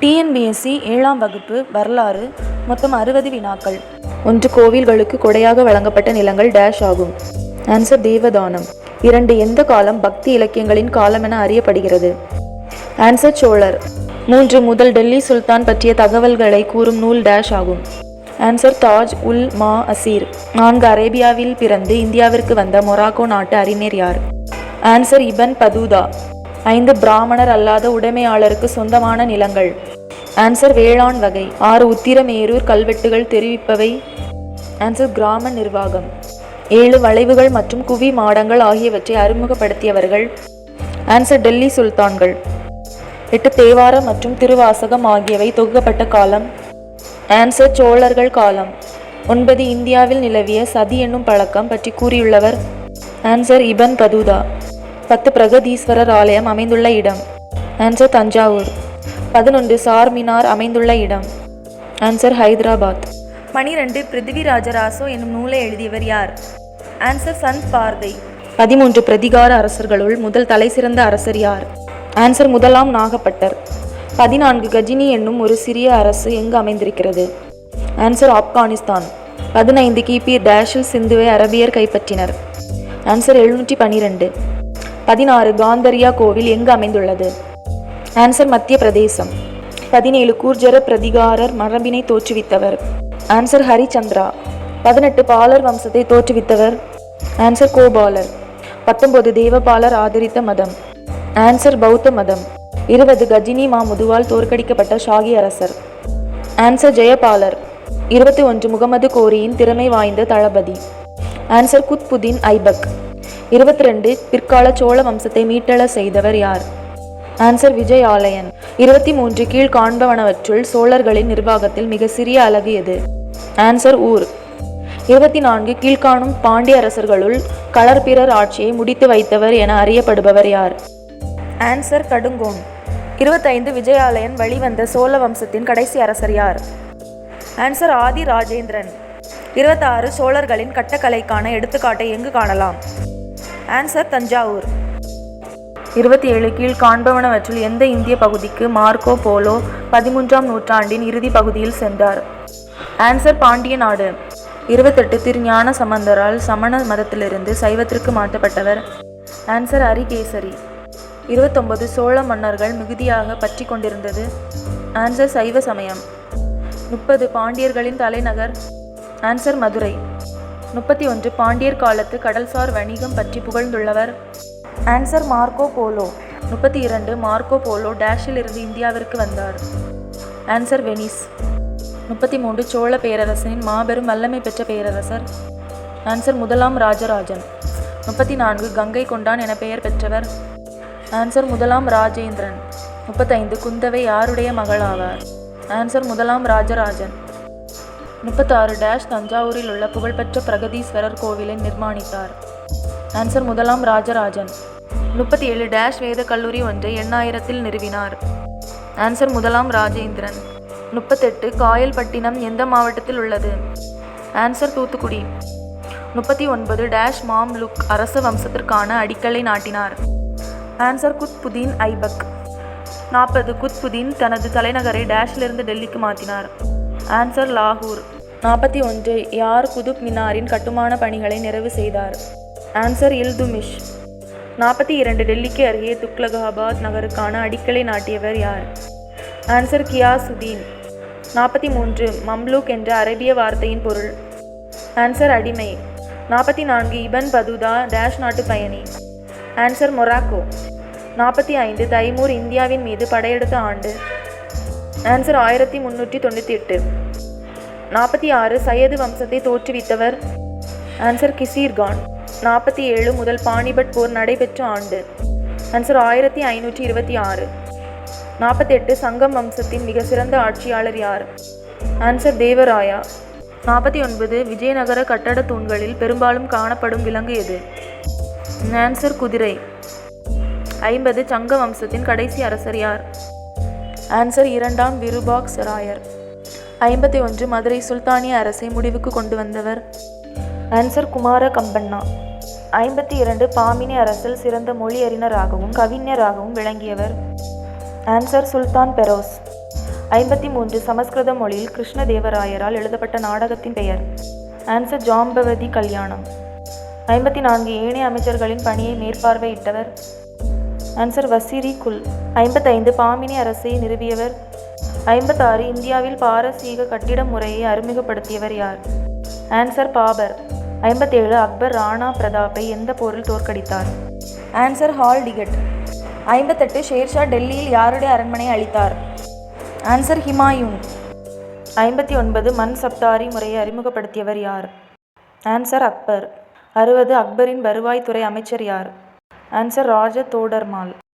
TNPSC ஏழாம் வகுப்பு வரலாறு மொத்தம் அறுபது வினாக்கள். ஒன்று கோவில்களுக்கு கொடையாக வழங்கப்பட்ட நிலங்கள் டேஷ் ஆகும். ஆன்சர் தேவதானம். இரண்டு எந்த காலம் பக்தி இலக்கியங்களின் காலம் என அறியப்படுகிறது? ஆன்சர் சோழர். மூன்று முதல் டெல்லி சுல்தான் பற்றிய தகவல்களை கூறும் நூல் டேஷ் ஆகும். ஆன்சர் தாஜ் உல் மா அசீர். நான்கு அரேபியாவில் பிறந்து இந்தியாவிற்கு வந்த மொராக்கோ நாட்டு அறிஞர் யார்? Answer Ibn Battuta. ஐந்து பிராமணர் அல்லாத உடைமையாளருக்கு சொந்தமான நிலங்கள். ஆன்சர் வேளாண் வகை. ஆறு உத்திரமேரூர் கல்வெட்டுகள் தெரிவிப்பவை. ஆன்சர் கிராம நிர்வாகம். ஏழு வளைவுகள் மற்றும் குவி மாடங்கள் ஆகியவற்றை அறிமுகப்படுத்தியவர்கள். ஆன்சர் டெல்லி சுல்தான்கள். எட்டு தேவாரம் மற்றும் திருவாசகம் ஆகியவை தொகுக்கப்பட்ட காலம். ஆன்சர் சோழர்கள் காலம். ஒன்பது இந்தியாவில் நிலவிய சதி என்னும் பழக்கம் பற்றி கூறியுள்ளவர். Answer Ibn Battuta. பத்து பிரகதீஸ்வரர் ஆலயம் அமைந்துள்ள இடம். ஆன்சர் தஞ்சாவூர். பதினொன்று சார்மினார் அமைந்துள்ள இடம். ஆன்சர் ஹைதராபாத். பனிரெண்டு பிருத்திவிராஜராசோ என்னும் நூலை எழுதியவர் யார்? ஆன்சர் சந்த் பார்தை பதிமூன்று பிரதிகார அரசர்களுள் முதல் தலைசிறந்த அரசர் யார்? ஆன்சர் முதலாம் நாகப்பட்டர். பதினான்கு கஜினி என்னும் ஒரு சிறிய அரசு எங்கு அமைந்திருக்கிறது? ஆன்சர் ஆப்கானிஸ்தான். பதினைந்து கிபி டேஷில் சிந்துவை அரபியர் கைப்பற்றினர். ஆன்சர் எழுநூற்றி பனிரெண்டு. பதினாறு காந்தரியா கோவில் எங்கு அமைந்துள்ளது? ஆன்சர் மத்திய பிரதேசம் பதினேழு கூர்ஜர பிரதிகாரர் மரபினை தோற்றுவித்தவர். ஆன்சர் ஹரிச்சந்திரா. பதினெட்டு பாலர் வம்சத்தை தோற்றுவித்தவர். ஆன்சர் கோபாலர். பத்தொன்பது தேவபாலர் ஆதரித்த மதம். ஆன்சர் பௌத்த மதம். இருபது கஜினி மாமுதுவால் தோற்கடிக்கப்பட்ட ஷாகி அரசர். ஆன்சர் ஜெயபாலர். இருபத்தி ஒன்று முகமது கோரியின் திறமை வாய்ந்த தளபதி. ஆன்சர் குத்புதீன் ஐபக். இருபத்தி ரெண்டு பிற்கால சோழ வம்சத்தை மீட்டள செய்தவர் யார்? ஆன்சர் விஜய் ஆலயன். இருபத்தி மூன்று கீழ் காண்பவனவற்றுள் சோழர்களின் நிர்வாகத்தில் மிக சிறிய அலகு எது? ஆன்சர் ஊர். இருபத்தி நான்கு கீழ்காணும் பாண்டிய அரசர்களுள் களர்பிரர் ஆட்சியை முடித்து வைத்தவர் என அறியப்படுபவர் யார்? ஆன்சர் கடுங்கோன். இருபத்தைந்து விஜயாலயன் வழிவந்த சோழ வம்சத்தின் கடைசி அரசர் யார்? ஆன்சர் ஆதி ராஜேந்திரன். இருபத்தாறு சோழர்களின் கட்டக்கலைக்கான எடுத்துக்காட்டை எங்கு காணலாம்? ஆன்சர் தஞ்சாவூர். இருபத்தி ஏழு கீழ் காண்பவனவற்றில் எந்த இந்திய பகுதிக்கு மார்க்கோ போலோ பதிமூன்றாம் நூற்றாண்டின் இறுதி பகுதியில் சென்றார். ஆன்சர் பாண்டிய நாடு. இருபத்தெட்டு திருஞான சம்பந்தரால் சமண மதத்திலிருந்து சைவத்திற்கு மாற்றப்பட்டவர். ஆன்சர் அரிகேசரி. இருபத்தொன்பது சோழ மன்னர்கள் மிகுதியாக பற்றி கொண்டிருந்தது. ஆன்சர் சைவ சமயம். முப்பது பாண்டியர்களின் தலைநகர். ஆன்சர் மதுரை. முப்பத்தி ஒன்று பாண்டியர் காலத்து கடல்சார் வணிகம் பற்றி புகழ்ந்துள்ளவர். ஆன்சர் மார்க்கோ போலோ முப்பத்தி இரண்டு மார்க்கோ போலோ டேஷில் இருந்து இந்தியாவிற்கு வந்தார். ஆன்சர் வெனிஸ் முப்பத்தி மூன்று சோழ பேரரசனின் மாபெரும் வல்லமை பெற்ற பேரரசர். ஆன்சர் முதலாம் ராஜராஜன். முப்பத்தி நான்கு கங்கை கொண்டான் என பெயர் பெற்றவர். ஆன்சர் முதலாம் ராஜேந்திரன். முப்பத்தைந்து குந்தவை யாருடைய மகளாவார்? ஆன்சர் முதலாம் ராஜராஜன். முப்பத்தாறு டேஷ் தஞ்சாவூரில் உள்ள புகழ்பெற்ற பிரகதீஸ்வரர் கோவிலை நிர்மாணித்தார். ஆன்சர் முதலாம் ராஜராஜன். முப்பத்தி ஏழு டேஷ் வேத கல்லூரி ஒன்றை எண்ணாயிரத்தில் நிறுவினார். ஆன்சர் முதலாம் ராஜேந்திரன். முப்பத்தெட்டு காயல்பட்டினம் எந்த மாவட்டத்தில் உள்ளது? ஆன்சர் தூத்துக்குடி. முப்பத்தி ஒன்பது டேஷ் மாம் லுக் அரச வம்சத்திற்கான அடிக்கலை நாட்டினார். ஆன்சர் குத்புதீன் ஐபக். நாற்பது குத்புதீன் தனது தலைநகரை டேஷிலிருந்து டெல்லிக்கு மாற்றினார். ஆன்சர் லாகூர். நாற்பத்தி ஒன்று யார் குதுப் மினாரின் கட்டுமான பணிகளை நிறைவு செய்தார்? ஆன்சர் இல்துமிஷ் நாற்பத்தி இரண்டு டெல்லிக்கு அருகே துக்லகாபாத் நகருக்கான அடிக்கலை நாட்டியவர் யார்? ஆன்சர் கியாசுதீன். நாற்பத்தி மூன்று மம்லூக் என்ற அரேபிய வார்த்தையின் பொருள். ஆன்சர் அடிமை. நாற்பத்தி நான்கு இபன் பதுதா டேஷ் நாட்டு பயணி. Answer Morocco. நாற்பத்தி ஐந்து தைமூர் இந்தியாவின் மீது படையெடுத்த ஆண்டு. ஆன்சர் ஆயிரத்தி முந்நூற்றி தொண்ணூற்றி எட்டு. நாற்பத்தி ஆறு சையது வம்சத்தை தோற்றுவித்தவர். ஆன்சர் கிசீர்கான். நாற்பத்தி ஏழு முதல் பானிபட் போர் நடைபெற்ற ஆண்டு. ஆன்சர் ஆயிரத்தி ஐநூற்றி இருபத்தி ஆறு. நாற்பத்தெட்டு சங்கம் வம்சத்தின் மிக சிறந்த ஆட்சியாளர் யார்? ஆன்சர் தேவராயா. நாற்பத்தி ஒன்பது விஜயநகர கட்டட தூண்களில் பெரும்பாலும் காணப்படும் விலங்கு எது? ஆன்சர் குதிரை. ஐம்பது சங்க வம்சத்தின் கடைசி அரசர் யார்? ஆன்சர் இரண்டாம் விருபாக்ஸ் ராயர் ஐம்பத்தி ஒன்று மதுரை சுல்தானிய அரசை முடிவுக்கு கொண்டு வந்தவர் ஆன்சர் குமார கம்பண்ணா ஐம்பத்தி இரண்டு பாமினி அரசில் சிறந்த மொழி அறிஞராகவும் கவிஞராகவும் விளங்கியவர். ஆன்சர் சுல்தான் பெரோஸ். ஐம்பத்தி மூன்று சமஸ்கிருத மொழியில் கிருஷ்ணதேவராயரால் எழுதப்பட்ட நாடகத்தின் பெயர். ஆன்சர் ஜாம்பவதி கல்யாணம். ஐம்பத்தி நான்கு ஏனைய அமைச்சர்களின் பணியை மேற்பார்வையிட்டவர். ஆன்சர் வசீரி குல். ஐம்பத்தைந்து பாமினி அரசை நிறுவியவர். ஐம்பத்தாறு இந்தியாவில் பாரசீக கட்டிட முறையை அறிமுகப்படுத்தியவர் யார்? ஆன்சர் பாபர். ஐம்பத்தேழு அக்பர் ராணா பிரதாப்பை எந்த போரில் தோற்கடித்தார்? ஆன்சர் ஹால் டிகெட் ஐம்பத்தெட்டு ஷேர்ஷா டெல்லியில் யாருடைய அரண்மனை அளித்தார் ஆன்சர் ஹிமாயூன் ஐம்பத்தி ஒன்பது மன் சப்தாரி முறையை அறிமுகப்படுத்தியவர் யார்? ஆன்சர் அக்பர் அறுபது அக்பரின் வருவாய்த்துறை அமைச்சர் யார்? ஆன்சர் ராஜ தோடர்மால்.